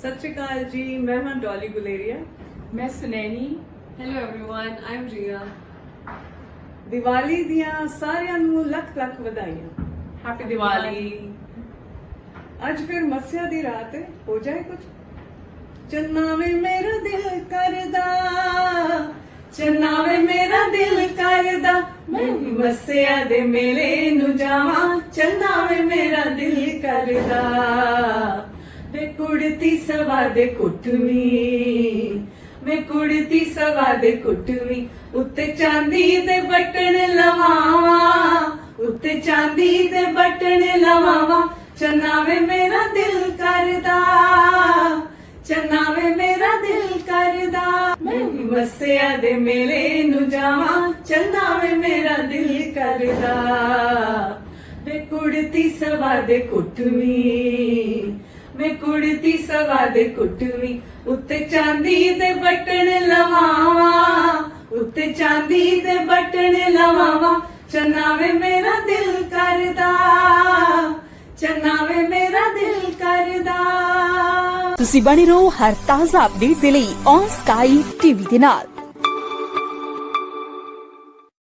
ਸਤਿ ਸ਼੍ਰੀ ਅਕਾਲ ਜੀ ਮੈਂ ਹਾਂ ਡੋਲੀ ਗੁਲੇਰੀਆ। ਮੈਂ ਸੁਨੈਣੀ। Hello everyone, I'm Ria. Diwali ਦੀਆਂ ਸਾਰਿਆਂ ਨੂੰ ਲੱਖ ਲੱਖ ਵਧਾਈਆਂ। ਹੈਪੀ ਦੀਵਾਲੀ ਅੱਜ ਫਿਰ ਮੱਸਿਆ ਦੀ ਰਾਤ ਹੈ ਹੋ ਜਾਏ ਕੁਝ? ਚੰਨਾ ਵੇ ਮੇਰਾ ਦਿਲ ਕਰਦਾ ਚੰਨਾ ਵੇ ਮੇਰਾ ਦਿਲ ਕਰਦਾ ਮੈਂ ਵੀ ਮੱਸਿਆ ਦੇ ਮੇਲੇ ਨੂੰ ਜਾਵਾਂ ਚੰਨਾ ਵੇ ਮੇਰਾ ਦਿਲ ਕਰਦਾ। ਵੇ ਕੁੜਤੀ ਸਵਾ ਦੇ ਕੁੱਟਵੀਂ ਕੁੜਤੀ ਸਵਾ ਦੇ ਕੁੱਟਵੀਂ ਉੱਤੇ ਚਾਂਦੀ ਦੇ ਬਟਨ ਲਵਾਵਾਂ। ਉੱਤੇ ਚਾਂਦੀ ਦੇ ਬਟਨ ਲਵਾਵਾਂ। ਚੰਨਾ ਵੇ ਮੇਰਾ ਦਿਲ ਕਰਦਾ। ਚੰਨਾ ਵੇ ਮੇਰਾ ਦਿਲ ਕਰਦਾ। ਮੈਂ ਵੀ ਮੱਸਿਆ ਦੇ ਮੇਲੇ ਨੂੰ ਜਾਵਾਂ। ਚੰਨਾ ਵੇ ਮੇਰਾ ਦਿਲ ਕਰਦਾ। ਵੇ ਕੁੜਤੀ ਸਵਾ ਦੇ ਕੁੱਟਵੀਂ ਵੇ ਕੁੜਤੀ ਸਵਾ ਦੇ ਕੁੱਟਵੀਂ ਉੱਤੇ ਚਾਂਦੀ ਦੇ ਬਟਨ ਲਵਾਵਾਂ। ਉੱਤੇ ਚਾਂਦੀ ਦੇ ਬਟਨ ਲਵਾਵਾਂ। ਚੰਨਾ ਵੇ ਮੇਰਾ ਦਿਲ ਕਰਦਾ। ਚੰਨਾ ਵੇ ਮੇਰਾ ਦਿਲ ਕਰਦਾ। ਤੁਸੀਂ ਬਣੇ ਰਹੋ ਹਰ ਤਾਜ਼ਾ ਅਪਡੇਟ ਦੇ ਲਈ ਔਨ ਸਕਾਈ ਟੀਵੀ ਦੇ ਨਾਲ।